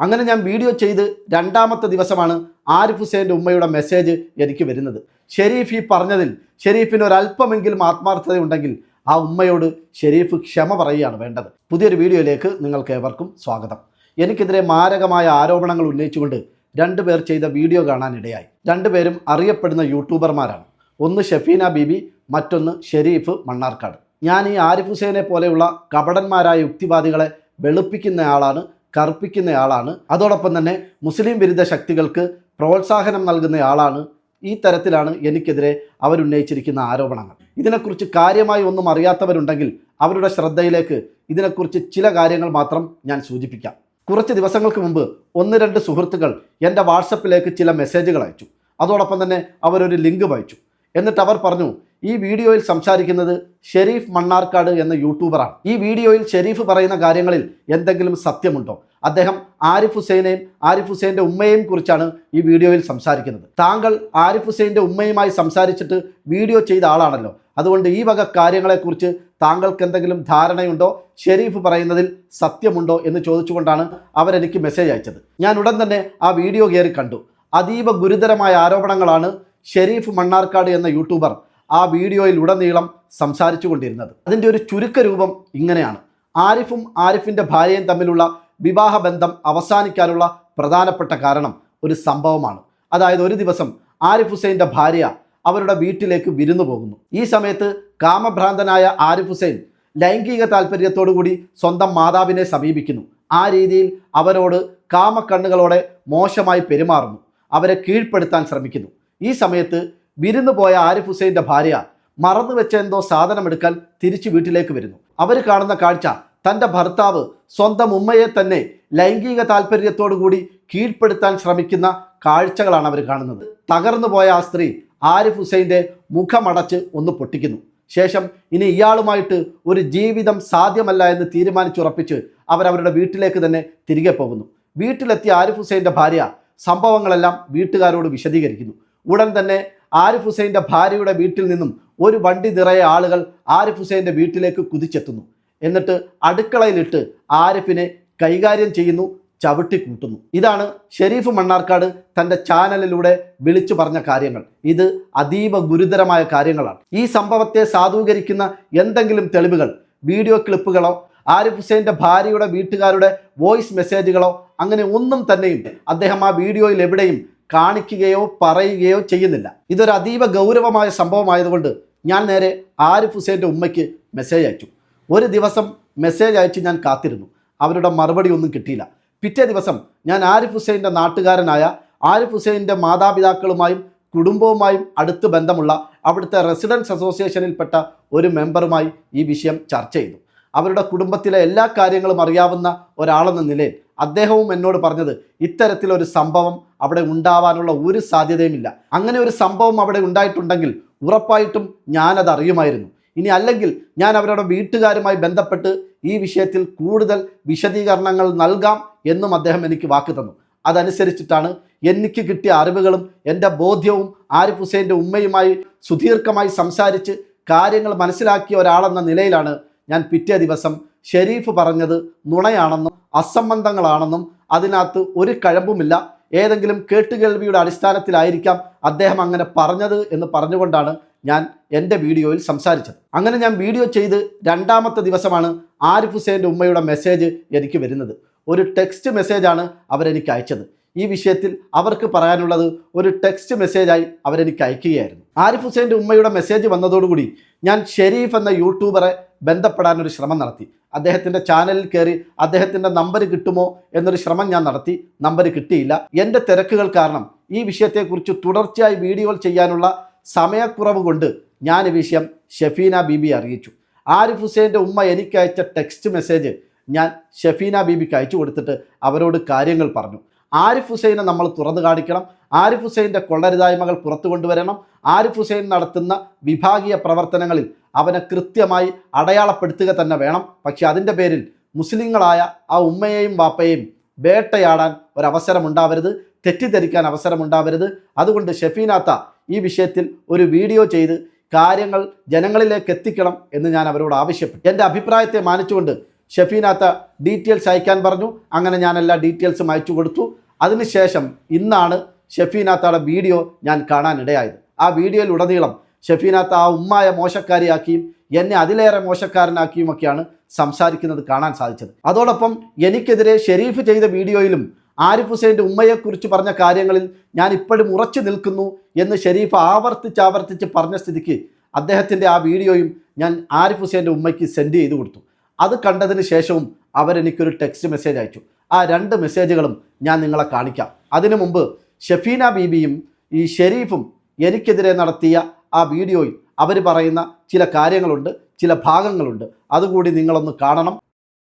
അങ്ങനെ ഞാൻ വീഡിയോ ചെയ്ത് രണ്ടാമത്തെ ദിവസമാണ് ആരിഫ് ഹുസൈന്റെ ഉമ്മയുടെ മെസ്സേജ് എനിക്ക് വരുന്നത്. ഷെരീഫ് ഈ പറഞ്ഞതിൽ ഷെരീഫിന് ഒരല്പമെങ്കിലും ആത്മാർത്ഥതയുണ്ടെങ്കിൽ ആ ഉമ്മയോട് ഷെരീഫ് ക്ഷമ പറയുകയാണ് വേണ്ടത്. പുതിയൊരു വീഡിയോയിലേക്ക് നിങ്ങൾക്ക് ഏവർക്കും സ്വാഗതം. എനിക്കെതിരെ മാരകമായ ആരോപണങ്ങൾ ഉന്നയിച്ചുകൊണ്ട് രണ്ടുപേർ ചെയ്ത വീഡിയോ കാണാനിടയായി. രണ്ടുപേരും അറിയപ്പെടുന്ന യൂട്യൂബർമാരാണ്. ഒന്ന് ഷെഫീന ബീബി മറ്റൊന്ന് ഷെരീഫ് മണ്ണാർക്കാട്. ഞാൻ ഈ ആരിഫ് ഹുസൈനെ പോലെയുള്ള കപടന്മാരായ യുക്തിവാദികളെ വെളുപ്പിക്കുന്നയാളാണ് കറുപ്പിക്കുന്നയാളാണ് അതോടൊപ്പം തന്നെ മുസ്ലിം വിരുദ്ധ ശക്തികൾക്ക് പ്രോത്സാഹനം നൽകുന്നയാളാണ്. ഈ തരത്തിലാണ് എനിക്കെതിരെ അവരുന്നയിച്ചിരിക്കുന്ന ആരോപണങ്ങൾ. ഇതിനെക്കുറിച്ച് കാര്യമായി ഒന്നും അറിയാത്തവരുണ്ടെങ്കിൽ അവരുടെ ശ്രദ്ധയിലേക്ക് ഇതിനെക്കുറിച്ച് ചില കാര്യങ്ങൾ മാത്രം ഞാൻ സൂചിപ്പിക്കാം. കുറച്ച് ദിവസങ്ങൾക്ക് മുമ്പ് ഒന്ന് രണ്ട് സുഹൃത്തുക്കൾ എന്റെ വാട്സപ്പിലേക്ക് ചില മെസ്സേജുകൾ അയച്ചു. അതോടൊപ്പം തന്നെ അവരൊരു ലിങ്ക് വായിച്ചു എന്നിട്ട് അവർ പറഞ്ഞു ഈ വീഡിയോയിൽ സംസാരിക്കുന്നത് ഷെരീഫ് മണ്ണാർക്കാട് എന്ന യൂട്യൂബറാണ്. ഈ വീഡിയോയിൽ ഷെരീഫ് പറയുന്ന കാര്യങ്ങളിൽ എന്തെങ്കിലും സത്യമുണ്ടോ? അദ്ദേഹം ആരിഫ് ഹുസൈനെയും ആരിഫ് ഹുസൈന്റെ ഉമ്മയെയും കുറിച്ചാണ് ഈ വീഡിയോയിൽ സംസാരിക്കുന്നത്. താങ്കൾ ആരിഫ് ഹുസൈന്റെ ഉമ്മയുമായി സംസാരിച്ചിട്ട് വീഡിയോ ചെയ്ത ആളാണല്ലോ. അതുകൊണ്ട് ഈ വക കാര്യങ്ങളെക്കുറിച്ച് താങ്കൾക്ക് എന്തെങ്കിലും ധാരണയുണ്ടോ? ഷെരീഫ് പറയുന്നതിൽ സത്യമുണ്ടോ എന്ന് ചോദിച്ചുകൊണ്ടാണ് അവരെനിക്ക് മെസ്സേജ് അയച്ചത്. ഞാൻ ഉടൻ തന്നെ ആ വീഡിയോ കയറി കണ്ടു. അതീവ ഗുരുതരമായ ആരോപണങ്ങളാണ് ഷെരീഫ് മണ്ണാർക്കാട് എന്ന യൂട്യൂബർ ആ വീഡിയോയിൽ ഉടനീളം സംസാരിച്ചു കൊണ്ടിരുന്നത് അതിന്റെ ഒരു ചുരുക്കരൂപം ഇങ്ങനെയാണ്. ആരിഫും ആരിഫിന്റെ ഭാര്യയും തമ്മിലുള്ള വിവാഹ ബന്ധം അവസാനിക്കാനുള്ള പ്രധാനപ്പെട്ട കാരണം ഒരു സംഭവമാണ്. അതായത് ഒരു ദിവസം ആരിഫ് ഹുസൈന്റെ ഭാര്യ അവരുടെ വീട്ടിലേക്ക് വിരുന്നു പോകുന്നു. ഈ സമയത്ത് കാമഭ്രാന്തനായ ആരിഫ് ഹുസൈൻ ലൈംഗിക താല്പര്യത്തോടുകൂടി സ്വന്തം മാതാവിനെ സമീപിക്കുന്നു. ആ രീതിയിൽ അവരോട് കാമക്കണ്ണുകളോടെ മോശമായി പെരുമാറുന്നു. അവരെ കീഴ്പ്പെടുത്താൻ ശ്രമിക്കുന്നു. ഈ സമയത്ത് വിരുന്നു പോയ ആരിഫ് ഹുസൈന്റെ ഭാര്യ മറന്നു വെച്ച എന്തോ സാധനമെടുക്കാൻ തിരിച്ചു വീട്ടിലേക്ക് വരുന്നു. അവർ കാണുന്ന കാഴ്ച തന്റെ ഭർത്താവ് സ്വന്തം ഉമ്മയെ തന്നെ ലൈംഗിക താല്പര്യത്തോടു കൂടി കീഴ്പ്പെടുത്താൻ ശ്രമിക്കുന്ന കാഴ്ചകളാണ് അവർ കാണുന്നത്. തകർന്നു പോയ ആ സ്ത്രീ ആരിഫ് ഹുസൈന്റെ മുഖമടച്ച് ഒന്ന് പൊട്ടിക്കുന്നു. ശേഷം ഇനി ഇയാളുമായിട്ട് ഒരു ജീവിതം സാധ്യമല്ല എന്ന് തീരുമാനിച്ചുറപ്പിച്ച് അവരവരുടെ വീട്ടിലേക്ക് തന്നെ തിരികെ പോകുന്നു. വീട്ടിലെത്തിയ ആരിഫ് ഹുസൈന്റെ ഭാര്യ സംഭവങ്ങളെല്ലാം വീട്ടുകാരോട് വിശദീകരിക്കുന്നു. ഉടൻ തന്നെ ആരിഫ് ഹുസൈന്റെ ഭാര്യയുടെ വീട്ടിൽ നിന്നും ഒരു വണ്ടി നിറയെ ആളുകൾ ആരിഫ് ഹുസൈന്റെ വീട്ടിലേക്ക് കുതിച്ചെത്തുന്നു. എന്നിട്ട് അടുക്കളയിലിട്ട് ആരിഫിനെ കൈകാര്യം ചെയ്യുന്നു ചവിട്ടി കൂട്ടുന്നു ഇതാണ് ഷെരീഫ് മണ്ണാർക്കാട് തന്റെ ചാനലിലൂടെ വിളിച്ചു പറഞ്ഞ കാര്യങ്ങൾ. ഇത് അതീവ ഗുരുതരമായ കാര്യങ്ങളാണ്. ഈ സംഭവത്തെ സാധൂകരിക്കുന്ന എന്തെങ്കിലും തെളിവുകൾ വീഡിയോ ക്ലിപ്പുകളോ ആരിഫ് ഹുസൈന്റെ ഭാര്യയുടെ വീട്ടുകാരുടെ വോയിസ് മെസ്സേജുകളോ അങ്ങനെ ഒന്നും തന്നെയും അദ്ദേഹം ആ വീഡിയോയിൽ എവിടെയും കാണിക്കുകയോ പറയുകയോ ചെയ്യുന്നില്ല. ഇതൊരു അതീവ ഗൗരവമായ സംഭവമായതുകൊണ്ട് ഞാൻ നേരെ ആരിഫ് ഹുസൈന്റെ ഉമ്മയ്ക്ക് മെസ്സേജ് അയച്ചു. ഒരു ദിവസം മെസ്സേജ് അയച്ച് ഞാൻ കാത്തിരുന്നു. അവരുടെ മറുപടി ഒന്നും കിട്ടിയില്ല. പിറ്റേ ദിവസം ഞാൻ ആരിഫ് ഹുസൈന്റെ നാട്ടുകാരനായ ആരിഫ് ഹുസൈന്റെ മാതാപിതാക്കളുമായും കുടുംബവുമായും അടുത്ത് ബന്ധമുള്ള അവിടുത്തെ റെസിഡൻസ് അസോസിയേഷനിൽപ്പെട്ട ഒരു മെമ്പറുമായി ഈ വിഷയം ചർച്ച ചെയ്തു. അവരുടെ കുടുംബത്തിലെ എല്ലാ കാര്യങ്ങളും അറിയാവുന്ന ഒരാളെന്ന നിലയിൽ അദ്ദേഹവും എന്നോട് പറഞ്ഞത് ഇത്തരത്തിലൊരു സംഭവം അവിടെ ഉണ്ടാവാനുള്ള ഒരു സാധ്യതയുമില്ല. അങ്ങനെ ഒരു സംഭവം അവിടെ ഉണ്ടായിട്ടുണ്ടെങ്കിൽ ഉറപ്പായിട്ടും ഞാനത് അറിയുമായിരുന്നു. ഇനി അല്ലെങ്കിൽ ഞാൻ അവരുടെ വീട്ടുകാരുമായി ബന്ധപ്പെട്ട് ഈ വിഷയത്തിൽ കൂടുതൽ വിശദീകരണങ്ങൾ നൽകാം എന്നും അദ്ദേഹം എനിക്ക് വാക്ക് തന്നു. അതനുസരിച്ചിട്ടാണ് എനിക്ക് കിട്ടിയ അറിവുകളും എന്റെ ബോധ്യവും ആരിഫ് ഹുസൈന്റെ ഉമ്മയുമായി സുദീർഘമായി സംസാരിച്ച് കാര്യങ്ങൾ മനസ്സിലാക്കിയ ഒരാളെന്ന നിലയിലാണ് ഞാൻ പിറ്റേ ദിവസം ഷെരീഫ് പറഞ്ഞത് നുണയാണെന്നും അസംബന്ധങ്ങളാണെന്നും അതിനകത്ത് ഒരു കഴമ്പുമില്ല. ഏതെങ്കിലും കേട്ടുകേൾവിയുടെ അടിസ്ഥാനത്തിലായിരിക്കാം അദ്ദേഹം അങ്ങനെ പറഞ്ഞത് എന്ന് പറഞ്ഞുകൊണ്ടാണ് ഞാൻ എന്റെ വീഡിയോയിൽ സംസാരിച്ചത്. അങ്ങനെ ഞാൻ വീഡിയോ ചെയ്ത് രണ്ടാമത്തെ ദിവസമാണ് ആരിഫ് ഹുസൈന്റെ ഉമ്മയുടെ മെസ്സേജ് എനിക്ക് വരുന്നത്. ഒരു ടെക്സ്റ്റ് മെസ്സേജാണ് അവരെനിക്ക് അയച്ചത്. ഈ വിഷയത്തിൽ അവർക്ക് പറയാനുള്ളത് ഒരു ടെക്സ്റ്റ് മെസ്സേജായി അവരെനിക്ക് അയക്കുകയായിരുന്നു. ആരിഫ് ഹുസൈന്റെ ഉമ്മയുടെ മെസ്സേജ് വന്നതോടുകൂടി ഞാൻ ഷെരീഫ് എന്ന യൂട്യൂബറെ ബന്ധപ്പെടാൻ ഒരു ശ്രമം നടത്തി. അദ്ദേഹത്തിന്റെ ചാനലിൽ കയറി അദ്ദേഹത്തിന്റെ നമ്പർ കിട്ടുമോ എന്നൊരു ശ്രമം ഞാൻ നടത്തി. നമ്പർ കിട്ടിയില്ല. എന്റെ തിരക്കുകൾ കാരണം ഈ വിഷയത്തെക്കുറിച്ച് തുടർച്ചയായി വീഡിയോകൾ ചെയ്യാനുള്ള സമയക്കുറവ് കൊണ്ട് ഞാൻ ഈ വിഷയം ഷെഫീന ബീബി അറിയിച്ചു. ആരിഫ് ഹുസൈന്റെ ഉമ്മ എനിക്ക് അയച്ച ടെക്സ്റ്റ് മെസ്സേജ് ഞാൻ ഷെഫീന ബീബിക്ക് അയച്ചു കൊടുത്തിട്ട് അവരോട് കാര്യങ്ങൾ പറഞ്ഞു. ആരിഫ് ഹുസൈനെ നമ്മൾ തുറന്നു കാണിക്കണം. ആരിഫ് ഹുസൈന്റെ കൊള്ളരുതായ്മകൾ പുറത്തു കൊണ്ടുവരണം. ആരിഫ് ഹുസൈൻ നടത്തുന്ന വിഭാഗീയ പ്രവർത്തനങ്ങളിൽ അവനെ കൃത്യമായി അടയാളപ്പെടുത്തുക തന്നെ വേണം. പക്ഷേ അതിന്റെ പേരിൽ മുസ്ലിങ്ങളായ ആ ഉമ്മയെയും വാപ്പയെയും വേട്ടയാടാൻ ഒരവസരമുണ്ടാവരുത്. തെറ്റിദ്ധരിക്കാൻ അവസരമുണ്ടാവരുത്. അതുകൊണ്ട് ഷെഫീനാത്ത ഈ വിഷയത്തിൽ ഒരു വീഡിയോ ചെയ്ത് കാര്യങ്ങൾ ജനങ്ങളിലേക്ക് എത്തിക്കണം എന്ന് ഞാൻ അവരോട് ആവശ്യപ്പെട്ടു. എന്റെ അഭിപ്രായത്തെ മാനിച്ചുകൊണ്ട് ഷെഫീനാത്ത ഡീറ്റെയിൽസ് അയക്കാൻ പറഞ്ഞു. അങ്ങനെ ഞാൻ എല്ലാ ഡീറ്റെയിൽസും അയച്ചു കൊടുത്തു. അതിനുശേഷം ഇന്നാണ് ഷെഫീനാത്തയുടെ വീഡിയോ ഞാൻ കാണാനിടയായത്. ആ വീഡിയോയിലുടനീളം ഷെഫീനാത്ത ആ ഉമ്മായ മോശക്കാരിയാക്കിയും എന്നെ അതിലേറെ മോശക്കാരനാക്കിയും ഒക്കെയാണ് സംസാരിക്കുന്നത് കാണാൻ സാധിച്ചത്. അതോടൊപ്പം എനിക്കെതിരെ ഷെരീഫ് ചെയ്ത വീഡിയോയിലും ആരിഫ് ഹുസൈന്റെ ഉമ്മയെക്കുറിച്ച് പറഞ്ഞ കാര്യങ്ങളിൽ ഞാൻ ഇപ്പോഴും ഉറച്ചു നിൽക്കുന്നു എന്ന് ഷെരീഫ് ആവർത്തിച്ചാവർത്തിച്ച് ആവർത്തിച്ച് പറഞ്ഞ സ്ഥിതിക്ക് അദ്ദേഹത്തിന്റെ ആ വീഡിയോയും ഞാൻ ആരിഫ് ഹുസൈന്റെ ഉമ്മയ്ക്ക് സെൻഡ് ചെയ്ത് കൊടുത്തു. അത് കണ്ടതിന് ശേഷവും അവരെനിക്കൊരു ടെക്സ്റ്റ് മെസ്സേജ് അയച്ചു. ആ രണ്ട് മെസ്സേജുകളും ഞാൻ നിങ്ങളെ കാണിക്കാം. അതിനു മുമ്പ് ഷെഫീന ബീബിയും ഈ ഷെരീഫും എനിക്കെതിരെ നടത്തിയ ആ വീഡിയോയിൽ അവർ പറയുന്ന ചില കാര്യങ്ങളുണ്ട് ചില ഭാഗങ്ങളുണ്ട്. അതുകൂടി നിങ്ങളൊന്ന് കാണണം.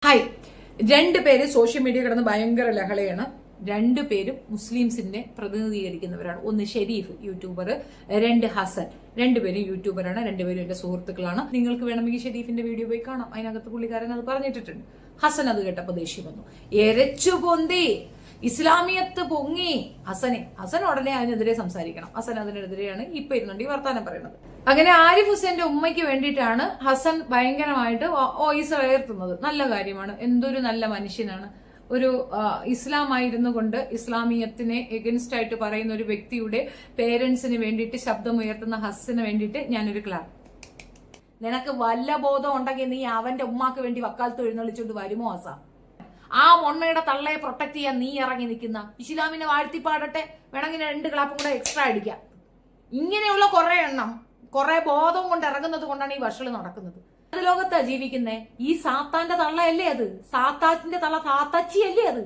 ഹായ് രണ്ട് പേര് സോഷ്യൽ മീഡിയ കിടന്ന് ഭയങ്കര ലഹളയാണ്. രണ്ട് പേരും മുസ്ലിംസിനെ പ്രതിനിധീകരിക്കുന്നവരാണ്. ഒന്ന് ഷെരീഫ് യൂട്യൂബർ രണ്ട് ഹസൻ. രണ്ടുപേരും യൂട്യൂബറാണ് രണ്ടുപേരും എന്റെ സുഹൃത്തുക്കളാണ്. നിങ്ങൾക്ക് വേണമെങ്കിൽ ഷെരീഫിന്റെ വീഡിയോ പോയി കാണാം. അതിനകത്ത് പുള്ളിക്കാരൻ അത് പറഞ്ഞിട്ടുണ്ട് ഹസൻ അത് കേട്ടപ്പോൾ ദേഷ്യം വന്നു. എരച്ചു പൊന്തി ഇസ്ലാമിയത്ത് പൊങ്ങി. ഹസനെ ഹസൻ ഉടനെ അതിനെതിരെ സംസാരിക്കണം. ഹസൻ അതിനെതിരെയാണ് ഇപ്പൊ ഇരുന്നുണ്ട് ഈ വർത്താനം പറയുന്നത്. അങ്ങനെ ആരിഫ് ഹുസൈന്റെ ഉമ്മയ്ക്ക് വേണ്ടിയിട്ടാണ് ഹസൻ ഭയങ്കരമായിട്ട് വോയിസ് ഉയർത്തുന്നത് നല്ല കാര്യമാണ്. എന്തൊരു നല്ല മനുഷ്യനാണ്. ഒരു ഇസ്ലാമായിരുന്നു കൊണ്ട് ഇസ്ലാമിയത്തിനെ എഗൻസ്റ്റ് ആയിട്ട് പറയുന്ന ഒരു വ്യക്തിയുടെ പേരൻസിന് വേണ്ടിയിട്ട് ശബ്ദമുയർത്തുന്ന ഹസ്സിന് വേണ്ടിയിട്ട് ഞാനൊരു ക്ലാപ്പ് നിനക്ക് വല്ല ബോധം ഉണ്ടെങ്കിൽ നീ അവന്റെ ഉമ്മാക്ക് വേണ്ടി വക്കാലത്ത് എഴുന്നള്ളിച്ചോണ്ട് വരുമോ ആസാം? ആ മൊണ്ണയുടെ തള്ളയെ പ്രൊട്ടക്ട് ചെയ്യാൻ നീ ഇറങ്ങി നിൽക്കുന്ന ഇസ്ലാമിനെ വാഴ്ത്തിപ്പാടട്ടെ. വേണമെങ്കിൽ രണ്ട് ക്ലാപ്പും കൂടെ എക്സ്ട്രാ അടിക്കാം. ഇങ്ങനെയുള്ള കുറെ എണ്ണം കുറെ ബോധം കൊണ്ട് ഇറങ്ങുന്നത് കൊണ്ടാണ് ഈ വഷൾ നടക്കുന്നത്. അത് ലോകത്താ ജീവിക്കുന്നേ? ഈ സാത്താന്റെ തള്ളയല്ലേ അത്? സാത്താറ്റിന്റെ തള്ള സാത്തച്ചിയല്ലേ അത്?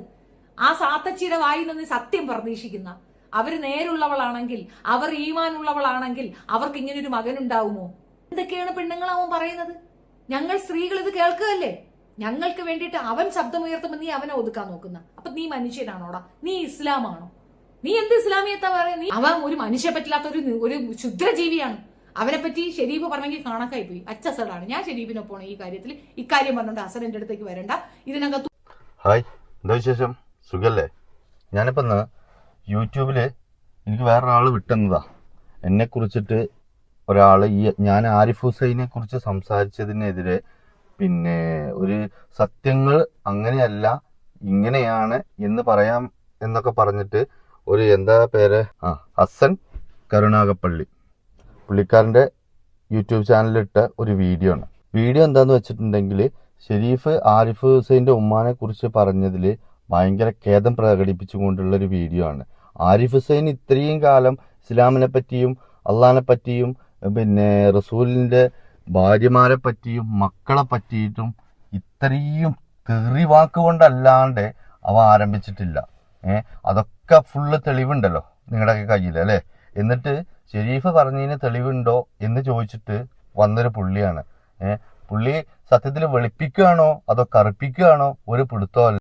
ആ സാത്തച്ചിയുടെ വായിൽ നിന്ന് സത്യം പ്രതീക്ഷിക്കുന്ന. അവർ നേരുള്ളവളാണെങ്കിൽ അവർ ഈമാനുള്ളവളാണെങ്കിൽ അവർക്ക് ഇങ്ങനെ ഒരു മകൻ ഉണ്ടാവുമോ പെണ്ണുങ്ങൾ അവൻ പറയുന്നത്? ഞങ്ങൾ സ്ത്രീകൾ ഇത് കേൾക്കുകയല്ലേ? ഞങ്ങൾക്ക് വേണ്ടിയിട്ട് അവൻ ശബ്ദമുയർത്തുമ്പോൾ നീ അവനെ ഒതുക്കാൻ നോക്കുന്ന. അപ്പൊ നീ മനുഷ്യനാണോടാ? നീ ഇസ്ലാമാണോ? നീ എന്ത് ഇസ്ലാമിയത്താ പറയുന്നത് നീ അവൻ ഒരു മനുഷ്യ പറ്റില്ലാത്ത ഒരു ഒരു ക്ഷുദ്രജീവിയാണ്. അവനെ പറ്റി ഷെരീഫ് പറഞ്ഞെങ്കിൽ കാണക്കായി പോയി. അച്ചസടാണ് ഞാൻ ഷെരീഫിനൊപ്പമാണ് ഈ കാര്യത്തിൽ ഇക്കാര്യം പറഞ്ഞുകൊണ്ട് ഹസൻ എന്റെ അടുത്തേക്ക് വരണ്ട. ഇതിനകത്ത് ഹായ്. എന്താ വിശേഷം? സുഖല്ലേ? യൂട്യൂബിൽ യൂട്യൂബിൽ എനിക്ക് വേറൊരാൾ വിട്ടെന്നതാ. എന്നെ കുറിച്ചിട്ട് ഒരാൾ ഈ ഞാൻ ആരിഫ് ഹുസൈനെ കുറിച്ച് സംസാരിച്ചതിനെതിരെ പിന്നെ ഒരു സത്യങ്ങൾ അങ്ങനെയല്ല ഇങ്ങനെയാണ് എന്ന് പറയാം എന്നൊക്കെ പറഞ്ഞിട്ട് ഒരു എന്താ പേര്? ആ ഹസൻ കരുണാകപ്പള്ളി. പുള്ളിക്കാരന്റെ യൂട്യൂബ് ചാനലിലിട്ട ഒരു വീഡിയോ ആണ്. വീഡിയോ എന്താന്ന് വെച്ചിട്ടുണ്ടെങ്കിൽ ഷെരീഫ് ആരിഫ് ഹുസൈന്റെ ഉമ്മാനെ കുറിച്ച് പറഞ്ഞതിൽ ഭയങ്കര ഖേദം പ്രകടിപ്പിച്ചുകൊണ്ടുള്ള ഒരു വീഡിയോ ആണ്. ആരിഫ് ഹുസൈൻ ഇത്രയും കാലം ഇസ്ലാമിനെ പറ്റിയും അള്ളഹാനെ പറ്റിയും പിന്നെ റസൂലിന്റെ ഭാര്യമാരെ പറ്റിയും മക്കളെ പറ്റിയിട്ടും ഇത്രയും തെറി വാക്കുകൊണ്ടല്ലാണ്ട് അവ ആരംഭിച്ചിട്ടില്ല. ഏ അതൊക്കെ ഫുള്ള് തെളിവുണ്ടല്ലോ നിങ്ങളുടെ കയ്യിൽ അല്ലേ? എന്നിട്ട് ഷെരീഫ് പറഞ്ഞതിന് തെളിവുണ്ടോ എന്ന് ചോദിച്ചിട്ട് വന്നൊരു പുള്ളിയാണ്. ഏ പുള്ളി സത്യത്തിൽ വെളുപ്പിക്കുകയാണോ അതോ കറുപ്പിക്കുകയാണോ ഒരു പിടുത്തമല്ല.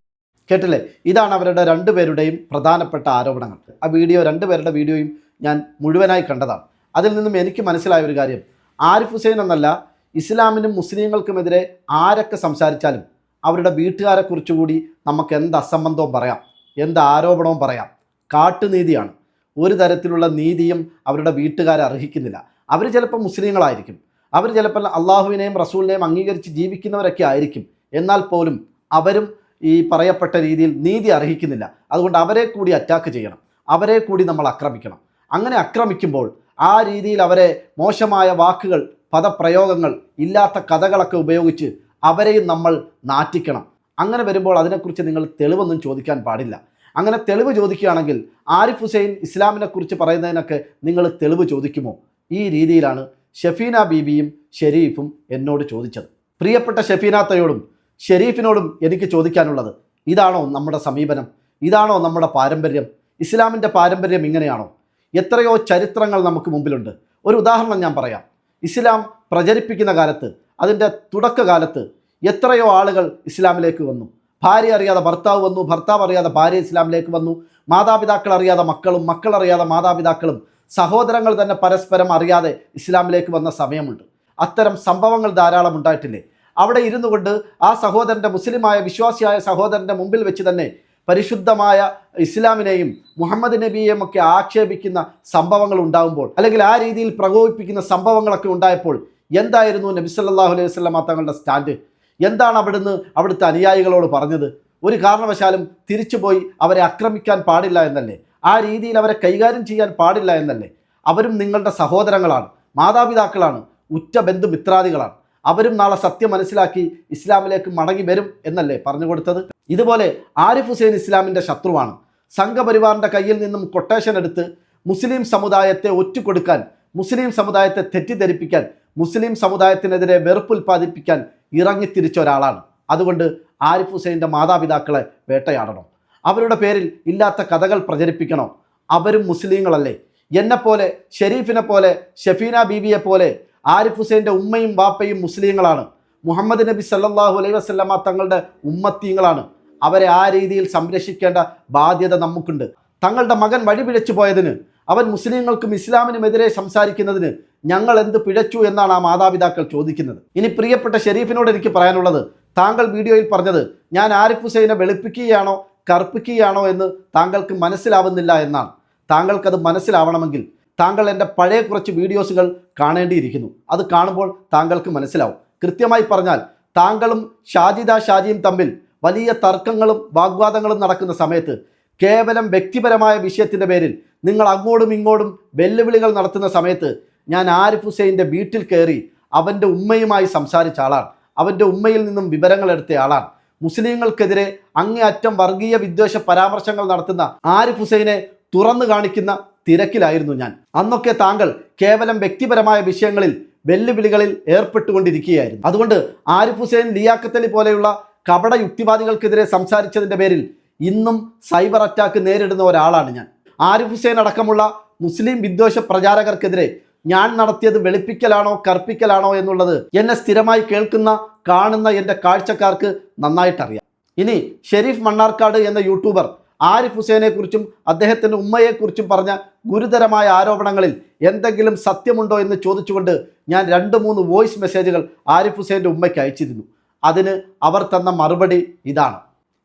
കേട്ടില്ലേ? ഇതാണ് അവരുടെ രണ്ടുപേരുടെയും പ്രധാനപ്പെട്ട ആരോപണങ്ങൾ. ആ വീഡിയോ രണ്ടുപേരുടെ വീഡിയോയും ഞാൻ മുഴുവനായി കണ്ടതാണ്. അതിൽ നിന്നും എനിക്ക് മനസ്സിലായ ഒരു കാര്യം. ആരിഫ് ഹുസൈൻ എന്നല്ല ഇസ്ലാമിനും മുസ്ലിങ്ങൾക്കുമെതിരെ ആരൊക്കെ സംസാരിച്ചാലും അവരുടെ വീട്ടുകാരെ കുറിച്ചുകൂടി നമുക്ക് എന്ത് അസംബന്ധവും പറയാം എന്ത് ആരോപണവും പറയാം. കാട്ടുനീതിയാണ്. ഒരു തരത്തിലുള്ള നീതിയും അവരുടെ വീട്ടുകാരെ അർഹിക്കുന്നില്ല. അവർ ചിലപ്പോൾ മുസ്ലിങ്ങളായിരിക്കും. അവർ ചിലപ്പോൾ അള്ളാഹുവിനെയും റസൂലിനെയും അംഗീകരിച്ച് ജീവിക്കുന്നവരൊക്കെ ആയിരിക്കും. എന്നാൽ പോലും അവരും ഈ പറയപ്പെട്ട രീതിയിൽ നീതി അർഹിക്കുന്നില്ല. അതുകൊണ്ട് അവരെ കൂടി അറ്റാക്ക് ചെയ്യണം. അവരെ കൂടി നമ്മൾ ആക്രമിക്കണം. അങ്ങനെ ആക്രമിക്കുമ്പോൾ ആ രീതിയിൽ അവരെ മോശമായ വാക്കുകൾ പദപ്രയോഗങ്ങൾ ഇല്ലാത്ത കഥകളൊക്കെ ഉപയോഗിച്ച് അവരെയും നമ്മൾ നാറ്റിക്കണം. അങ്ങനെ വരുമ്പോൾ അതിനെക്കുറിച്ച് നിങ്ങൾ തെളിവൊന്നും ചോദിക്കാൻ പാടില്ല. അങ്ങനെ തെളിവ് ചോദിക്കുകയാണെങ്കിൽ ആരിഫ് ഹുസൈൻ ഇസ്ലാമിനെക്കുറിച്ച് പറയുന്നതിനൊക്കെ നിങ്ങൾ തെളിവ് ചോദിക്കുമോ? ഈ രീതിയിലാണ് ഷെഫീന ബീബിയും ഷെരീഫും എന്നോട് ചോദിച്ചത്. പ്രിയപ്പെട്ട ഷെഫീനാത്തയോടും ഷെരീഫിനോടും എനിക്ക് ചോദിക്കാനുള്ളത് ഇതാണോ നമ്മുടെ സമീപനം? ഇതാണോ നമ്മുടെ പാരമ്പര്യം? ഇസ്ലാമിന്റെ പാരമ്പര്യം ഇങ്ങനെയാണോ? എത്രയോ ചരിത്രങ്ങൾ നമുക്ക് മുമ്പിലുണ്ട്. ഒരു ഉദാഹരണം ഞാൻ പറയാം. ഇസ്ലാം പ്രചരിപ്പിക്കുന്ന കാലത്ത് അതിന്റെ തുടക്കകാലത്ത് എത്രയോ ആളുകൾ ഇസ്ലാമിലേക്ക് വന്നു. ഭാര്യ അറിയാതെ ഭർത്താവ് വന്നു ഭർത്താവ് അറിയാതെ ഭാര്യ ഇസ്ലാമിലേക്ക് വന്നു മാതാപിതാക്കൾ അറിയാതെ മക്കളും മക്കൾ അറിയാതെ മാതാപിതാക്കളും സഹോദരങ്ങൾ തന്നെ പരസ്പരം അറിയാതെ ഇസ്ലാമിലേക്ക് വന്ന സമയമുണ്ട്. അത്തരം സംഭവങ്ങൾ ധാരാളം ഉണ്ടായിട്ടില്ലേ? അവിടെ ഇരുന്നു കൊണ്ട് ആ സഹോദരന്റെ മുസ്ലിമായ വിശ്വാസിയായ സഹോദരന്റെ മുമ്പിൽ വെച്ച് തന്നെ പരിശുദ്ധമായ ഇസ്ലാമിനെയും മുഹമ്മദ് നബിയെയും ഒക്കെ ആക്ഷേപിക്കുന്ന സംഭവങ്ങൾ ഉണ്ടാകുമ്പോൾ അല്ലെങ്കിൽ ആ രീതിയിൽ പ്രകോപിപ്പിക്കുന്ന സംഭവങ്ങളൊക്കെ ഉണ്ടായപ്പോൾ എന്തായിരുന്നു നബി സല്ലാഹു അലൈഹി വസല്ലമ തങ്ങളുടെ സ്റ്റാൻഡ്? എന്താണ് അവിടുന്ന് അവിടുത്തെ അനുയായികളോട് പറഞ്ഞത്? ഒരു കാരണവശാലും തിരിച്ചുപോയി അവരെ ആക്രമിക്കാൻ പാടില്ല എന്നല്ലേ? ആ രീതിയിൽ അവരെ കൈകാര്യം ചെയ്യാൻ പാടില്ല എന്നല്ലേ? അവരും നിങ്ങളുടെ സഹോദരങ്ങളാണ് മാതാപിതാക്കളാണ് ഉറ്റ ബന്ധുമിത്രാദികളാണ്. അവരും നാളെ സത്യം മനസ്സിലാക്കി ഇസ്ലാമിലേക്ക് മടങ്ങി വരും എന്നല്ലേ പറഞ്ഞു കൊടുത്തത്? ഇതുപോലെ ആരിഫ് ഹുസൈൻ ഇസ്ലാമിന്റെ ശത്രുവാണ്. സംഘപരിവാറിന്റെ കയ്യിൽ നിന്നും കൊട്ടേഷൻ എടുത്ത് മുസ്ലിം സമുദായത്തെ ഒറ്റുകൊടുക്കാൻ മുസ്ലിം സമുദായത്തെ തെറ്റിദ്ധരിപ്പിക്കാൻ മുസ്ലിം സമുദായത്തിനെതിരെ വെറുപ്പ് ഉൽപ്പാദിപ്പിക്കാൻ ഇറങ്ങിത്തിരിച്ച ഒരാളാണ്. അതുകൊണ്ട് ആരിഫ് ഹുസൈന്റെ മാതാപിതാക്കളെ വേട്ടയാടണം. അവരുടെ പേരിൽ ഇല്ലാത്ത കഥകൾ പ്രചരിപ്പിക്കണം. അവരും മുസ്ലിങ്ങളല്ലേ. എന്നെപ്പോലെ ഷെരീഫിനെ പോലെ ഷെഫീന ബീബിയെ പോലെ ആരിഫ് ഹുസൈന്റെ ഉമ്മയും വാപ്പയും മുസ്ലിങ്ങളാണ്. മുഹമ്മദ് നബി സല്ലാഹു അലൈഹി വസല്ലമ തങ്ങളുടെ ഉമ്മത്തീങ്ങളാണ്. അവരെ ആ രീതിയിൽ സംരക്ഷിക്കേണ്ട ബാധ്യത നമുക്കുണ്ട്. തങ്ങളുടെ മകൻ വഴി പിഴച്ചു പോയതിന് അവൻ മുസ്ലിങ്ങൾക്കും ഇസ്ലാമിനുമെതിരെ സംസാരിക്കുന്നതിന് ഞങ്ങൾ എന്ത് പിഴച്ചു എന്നാണ് ആ മാതാപിതാക്കൾ ചോദിക്കുന്നത്. ഇനി പ്രിയപ്പെട്ട ഷെരീഫിനോട് എനിക്ക് പറയാനുള്ളത് താങ്കൾ വീഡിയോയിൽ പറഞ്ഞത് ഞാൻ ആരിഫ് ഹുസൈനെ വെളുപ്പിക്കുകയാണോ കറുപ്പിക്കുകയാണോ എന്ന് താങ്കൾക്ക് മനസ്സിലാവുന്നില്ല എന്നാണ്. താങ്കൾക്കത് മനസ്സിലാവണമെങ്കിൽ താങ്കൾ എന്റെ പഴയ കുറച്ച് വീഡിയോസുകൾ കാണേണ്ടിയിരിക്കുന്നു. അത് കാണുമ്പോൾ താങ്കൾക്ക് മനസ്സിലാവും. കൃത്യമായി പറഞ്ഞാൽ താങ്കളും ഷാജിദ ഷാജിയും തമ്മിൽ വലിയ തർക്കങ്ങളും വാഗ്വാദങ്ങളും നടക്കുന്ന സമയത്ത് കേവലം വ്യക്തിപരമായ വിഷയത്തിന്റെ പേരിൽ നിങ്ങൾ അങ്ങോട്ടും ഇങ്ങോട്ടും വെല്ലുവിളികൾ നടത്തുന്ന സമയത്ത് ഞാൻ ആരിഫ് ഹുസൈന്റെ വീട്ടിൽ കയറി അവന്റെ ഉമ്മയുമായി സംസാരിച്ച ആളാണ്. അവന്റെ ഉമ്മയിൽ നിന്നും വിവരങ്ങൾ എടുത്ത ആളാണ്. മുസ്ലിങ്ങൾക്കെതിരെ അങ്ങേയറ്റം വർഗീയ വിദ്വേഷ പരാമർശങ്ങൾ നടത്തുന്ന ആരിഫ് ഹുസൈനെ തുറന്നു കാണിക്കുന്ന തിരക്കിലായിരുന്നു ഞാൻ. അന്നൊക്കെ താങ്കൾ കേവലം വ്യക്തിപരമായ വിഷയങ്ങളിൽ വെല്ലുവിളികളിൽ ഏർപ്പെട്ടുകൊണ്ടിരിക്കുകയായിരുന്നു. അതുകൊണ്ട് ആരിഫ് ഹുസൈൻ ലിയാക്കത്തലി പോലെയുള്ള കപട യുക്തിവാദികൾക്കെതിരെ സംസാരിച്ചതിന്റെ പേരിൽ ഇന്നും സൈബർ അറ്റാക്ക് നേരിടുന്ന ഒരാളാണ് ഞാൻ. ആരിഫ് ഹുസൈൻ അടക്കമുള്ള മുസ്ലിം വിദ്വേഷ പ്രചാരകർക്കെതിരെ ഞാൻ നടത്തിയത് വെളുപ്പിക്കലാണോ കർപ്പിക്കലാണോ എന്നുള്ളത് എന്നെ സ്ഥിരമായി കേൾക്കുന്ന കാണുന്ന എന്റെ കാഴ്ചക്കാർക്ക് നന്നായിട്ടറിയാം. ഇനി ഷെരീഫ് മണ്ണാർക്കാട് എന്ന യൂട്യൂബർ ആരിഫ് ഹുസൈനെക്കുറിച്ചും അദ്ദേഹത്തിന്റെ ഉമ്മയെക്കുറിച്ചും പറഞ്ഞ ഗുരുതരമായ ആരോപണങ്ങളിൽ എന്തെങ്കിലും സത്യമുണ്ടോ എന്ന് ചോദിച്ചുകൊണ്ട് ഞാൻ രണ്ട് മൂന്ന് വോയിസ് മെസ്സേജുകൾ ആരിഫ് ഹുസൈന്റെ ഉമ്മയ്ക്ക് അയച്ചിരുന്നു. അതിന് അവർ തന്ന മറുപടി ഇതാണ്.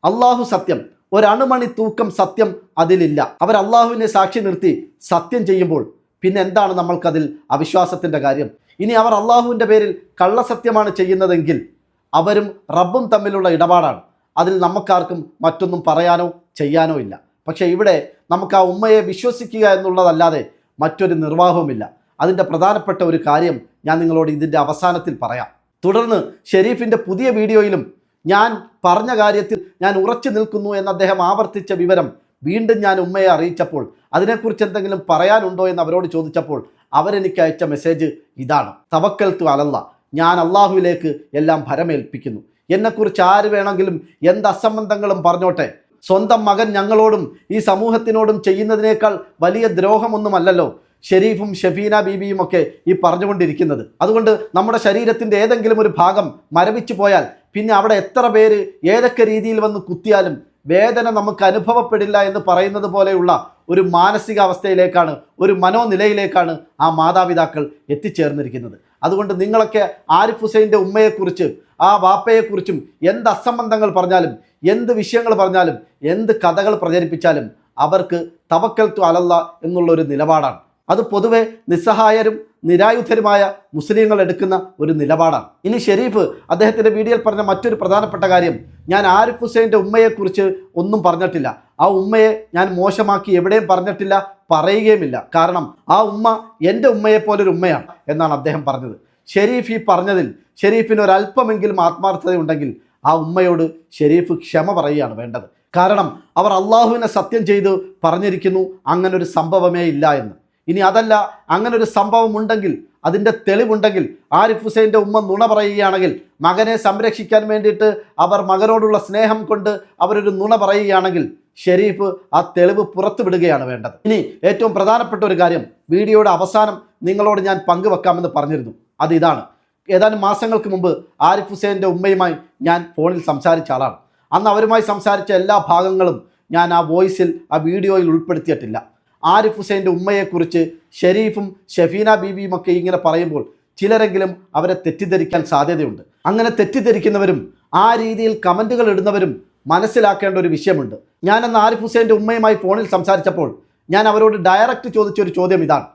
അള്ളാഹു സത്യം ഒരണുമണി തൂക്കം സത്യം അതിലില്ല. അവർ അള്ളാഹുവിനെ സാക്ഷി നിർത്തി സത്യം ചെയ്യുമ്പോൾ പിന്നെ എന്താണ് നമ്മൾക്കതിൽ അവിശ്വാസത്തിന്റെ കാര്യം? ഇനി അവർ അള്ളാഹുവിന്റെ പേരിൽ കള്ളസത്യമാണ് ചെയ്യുന്നതെങ്കിൽ അവരും റബ്ബും തമ്മിലുള്ള ഇടപാടാണ്. അതിൽ നമുക്കാർക്കും മറ്റൊന്നും പറയാനോ ചെയ്യാനോ ഇല്ല. പക്ഷേ ഇവിടെ നമുക്ക് ആ ഉമ്മയെ വിശ്വസിക്കുക എന്നുള്ളതല്ലാതെ മറ്റൊരു നിർവാഹവുമില്ല. അതിന്റെ പ്രധാനപ്പെട്ട ഒരു കാര്യം ഞാൻ നിങ്ങളോട് ഇതിന്റെ അവസാനത്തിൽ പറയാം. തുടർന്ന് ഷെരീഫിന്റെ പുതിയ വീഡിയോയിലും ഞാൻ പറഞ്ഞ കാര്യത്തിൽ ഞാൻ ഉറച്ചു നിൽക്കുന്നു എന്ന് അദ്ദേഹം ആവർത്തിച്ച വിവരം വീണ്ടും ഞാൻ ഉമ്മയെ അറിയിച്ചപ്പോൾ അതിനെക്കുറിച്ച് എന്തെങ്കിലും പറയാനുണ്ടോ എന്ന് അവരോട് ചോദിച്ചപ്പോൾ അവരെനിക്ക് അയച്ച മെസ്സേജ് ഇതാണ്. തവക്കൽ തു അലല്ല ഞാൻ അള്ളാഹുവിലേക്ക് എല്ലാം ഭരമേൽപ്പിക്കുന്നു. എന്നെക്കുറിച്ച് ആര് വേണമെങ്കിലും എന്ത് അസംബന്ധങ്ങളും പറഞ്ഞോട്ടെ. സ്വന്തം മകൻ ഞങ്ങളോടും ഈ സമൂഹത്തിനോടും ചെയ്യുന്നതിനേക്കാൾ വലിയ ദ്രോഹമൊന്നുമല്ലല്ലോ. ഷെരീഫും ഷെഫീന ബീബിയും ഒക്കെ ഈ പറഞ്ഞുകൊണ്ടിരിക്കുന്നത്. അതുകൊണ്ട് നമ്മുടെ ശരീരത്തിന്റെ ഏതെങ്കിലും ഒരു ഭാഗം മരവിച്ചു പോയാൽ പിന്നെ അവിടെ എത്ര പേര് ഏതൊക്കെ രീതിയിൽ വന്ന് കുത്തിയാലും വേദന നമുക്ക് അനുഭവപ്പെടില്ല എന്ന് പറയുന്നത് പോലെയുള്ള ഒരു മാനസികാവസ്ഥയിലേക്കാണ് ഒരു മനോനിലയിലേക്കാണ് ആ മാതാപിതാക്കൾ എത്തിച്ചേർന്നിരിക്കുന്നത്. അതുകൊണ്ട് നിങ്ങളൊക്കെ ആരിഫ് ഹുസൈന്റെ ഉമ്മയെക്കുറിച്ച് ആ വാപ്പയെക്കുറിച്ചും എന്ത് അസംബന്ധങ്ങൾ പറഞ്ഞാലും എന്ത് വിഷയങ്ങൾ പറഞ്ഞാലും എന്ത് കഥകൾ പ്രചരിപ്പിച്ചാലും അവർക്ക് തവക്കൽ തു അലല്ല എന്നുള്ളൊരു നിലപാടാണ്. അത് പൊതുവെ നിസ്സഹായരും നിരായുധരുമായ മുസ്ലിങ്ങൾ എടുക്കുന്ന ഒരു നിലപാടാണ്. ഇനി ഷെരീഫ് അദ്ദേഹത്തിന്റെ വീഡിയോയിൽ പറഞ്ഞ മറ്റൊരു പ്രധാനപ്പെട്ട കാര്യം ഞാൻ ആരിഫ് ഹുസൈന്റെ ഉമ്മയെക്കുറിച്ച് ഒന്നും പറഞ്ഞിട്ടില്ല. ആ ഉമ്മയെ ഞാൻ മോശമാക്കി എവിടെയും പറഞ്ഞിട്ടില്ല പറയുകയുമില്ല. കാരണം ആ ഉമ്മ എന്റെ ഉമ്മയെപ്പോലൊരു ഉമ്മയാണ് എന്നാണ് അദ്ദേഹം പറഞ്ഞത്. ഷെരീഫ് ഈ പറഞ്ഞതിൽ ഷെരീഫിന് ഒരല്പമെങ്കിലും ആത്മാർത്ഥതയുണ്ടെങ്കിൽ ആ ഉമ്മയോട് ഷെരീഫ് ക്ഷമ പറയുകയാണ് വേണ്ടത്. കാരണം അവർ അള്ളാഹുവിനെ സത്യം ചെയ്ത് പറഞ്ഞിരിക്കുന്നു അങ്ങനൊരു സംഭവമേ ഇല്ല എന്ന്. ഇനി അതല്ല അങ്ങനെ ഒരു സംഭവം ഉണ്ടെങ്കിൽ അതിന്റെ തെളിവുണ്ടെങ്കിൽ ആരിഫ് ഹുസൈന്റെ ഉമ്മ നുണ പറയുകയാണെങ്കിൽ മകനെ സംരക്ഷിക്കാൻ വേണ്ടിയിട്ട് അവർ മകനോടുള്ള സ്നേഹം കൊണ്ട് അവരൊരു നുണ പറയുകയാണെങ്കിൽ ഷെരീഫ് ആ തെളിവ് പുറത്തുവിടുകയാണ് വേണ്ടത്. ഇനി ഏറ്റവും പ്രധാനപ്പെട്ട ഒരു കാര്യം വീഡിയോയുടെ അവസാനം നിങ്ങളോട് ഞാൻ പങ്കുവെക്കാമെന്ന് പറഞ്ഞിരുന്നു. അത് ഇതാണ്. ഏതാനും മാസങ്ങൾക്ക് മുമ്പ് ആരിഫ് ഹുസൈന്റെ ഉമ്മയുമായി ഞാൻ ഫോണിൽ സംസാരിച്ച ആളാണ്. അന്ന് അവരുമായി സംസാരിച്ച എല്ലാ ഭാഗങ്ങളും ഞാൻ ആ വോയിസിൽ ആ വീഡിയോയിൽ ഉൾപ്പെടുത്തിയിട്ടില്ല. ആരിഫ് ഹുസൈന്റെ ഉമ്മയെക്കുറിച്ച് ഷെരീഫും ഷെഫീന ബീബിയും ഒക്കെ ഇങ്ങനെ പറയുമ്പോൾ ചിലരെങ്കിലും അവരെ തെറ്റിദ്ധരിക്കാൻ സാധ്യതയുണ്ട്. അങ്ങനെ തെറ്റിദ്ധരിക്കുന്നവരും ആ രീതിയിൽ കമന്റുകൾ ഇടുന്നവരും മനസ്സിലാക്കേണ്ട ഒരു വിഷയമുണ്ട്. ഞാനന്ന് ആരിഫ് ഹുസൈന്റെ ഉമ്മയുമായി ഫോണിൽ സംസാരിച്ചപ്പോൾ ഞാൻ അവരോട് ഡയറക്റ്റ് ചോദിച്ചൊരു ചോദ്യം ഇതാണ്.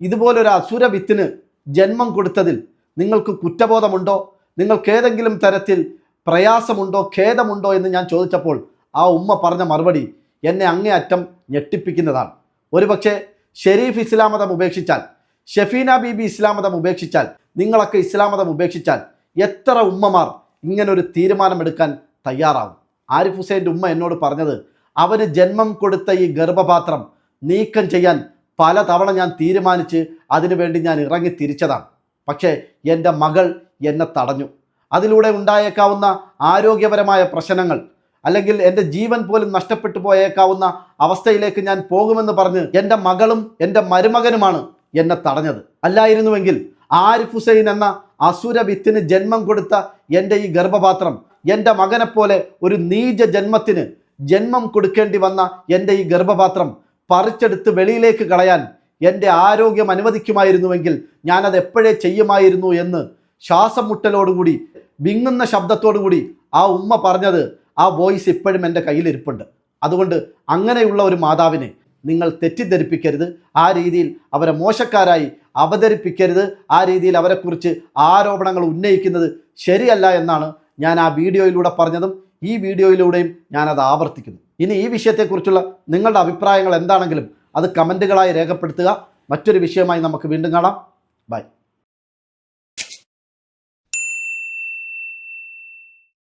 ഇതുപോലൊരു അസുര വിത്തിന് ജന്മം കൊടുത്തതിൽ നിങ്ങൾക്ക് കുറ്റബോധമുണ്ടോ? നിങ്ങൾക്ക് ഏതെങ്കിലും തരത്തിൽ പ്രയാസമുണ്ടോ? ഖേദമുണ്ടോ? എന്ന് ഞാൻ ചോദിച്ചപ്പോൾ ആ ഉമ്മ പറഞ്ഞ മറുപടി എന്നെ അങ്ങേയറ്റം ഞെട്ടിപ്പിക്കുന്നതാണ്. ഒരുപക്ഷെ ഷെരീഫ് ഇസ്ലാം മതം ഉപേക്ഷിച്ചാൽ ഷെഫീന ബീബി ഇസ്ലാം മതം ഉപേക്ഷിച്ചാൽ നിങ്ങളൊക്കെ ഇസ്ലാം മതം ഉപേക്ഷിച്ചാൽ എത്ര ഉമ്മമാർ ഇങ്ങനൊരു തീരുമാനമെടുക്കാൻ തയ്യാറാവും? ആരിഫ് ഹുസൈന്റെ ഉമ്മ എന്നോട് പറഞ്ഞത് അവന് ജന്മം കൊടുത്ത ഈ ഗർഭപാത്രം നീക്കം ചെയ്യാൻ പലതവണ ഞാൻ തീരുമാനിച്ച് അതിനുവേണ്ടി ഞാൻ ഇറങ്ങി തിരിച്ചതാണ്. പക്ഷേ എന്റെ മകൾ എന്നെ തടഞ്ഞു. അതിലൂടെ ഉണ്ടായേക്കാവുന്ന ആരോഗ്യപരമായ പ്രശ്നങ്ങൾ അല്ലെങ്കിൽ എന്റെ ജീവൻ പോലും നഷ്ടപ്പെട്ടു പോയേക്കാവുന്ന അവസ്ഥയിലേക്ക് ഞാൻ പോകുമെന്ന് പറഞ്ഞ് എന്റെ മകളും എന്റെ മരുമകനുമാണ് എന്നെ തടഞ്ഞത്. അല്ലായിരുന്നുവെങ്കിൽ ആരിഫ് ഹുസൈൻ എന്ന അസുര വിത്തിന് ജന്മം കൊടുത്ത എന്റെ ഈ ഗർഭപാത്രം എന്റെ മകനെപ്പോലെ ഒരു നീച ജന്മത്തിന് ജന്മം കൊടുക്കേണ്ടി വന്ന എന്റെ ഈ ഗർഭപാത്രം പറിച്ചെടുത്ത് വെളിയിലേക്ക് കളയാൻ എന്റെ ആരോഗ്യം അനുവദിക്കുമായിരുന്നുവെങ്കിൽ ഞാനത് എപ്പോഴേ ചെയ്യുമായിരുന്നു എന്ന് ശ്വാസം മുട്ടലോടുകൂടി വിങ്ങുന്ന ശബ്ദത്തോടുകൂടി ആ ഉമ്മ പറഞ്ഞത് ആ വോയിസ് ഇപ്പോഴും എന്റെ കയ്യിലിരിപ്പുണ്ട് അതുകൊണ്ട് അങ്ങനെയുള്ള ഒരു മാതാവിനെ നിങ്ങൾ തെറ്റിദ്ധരിപ്പിക്കരുത്. ആ രീതിയിൽ അവരെ മോശക്കാരായി അവതരിപ്പിക്കരുത്. ആ രീതിയിൽ അവരെക്കുറിച്ച് ആരോപണങ്ങൾ ഉന്നയിക്കുന്നത് ശരിയല്ല എന്നാണ് ഞാൻ ആ വീഡിയോയിലൂടെ പറഞ്ഞതും ഈ വീഡിയോയിലൂടെയും ഞാനത് ആവർത്തിക്കുന്നു. ഇനി ഈ വിഷയത്തെക്കുറിച്ചുള്ള നിങ്ങളുടെ അഭിപ്രായങ്ങൾ എന്താണെങ്കിലും അത് കമന്റുകളായി രേഖപ്പെടുത്തുക. മറ്റൊരു വിഷയമായി നമുക്ക് വീണ്ടും കാണാം. ബൈ.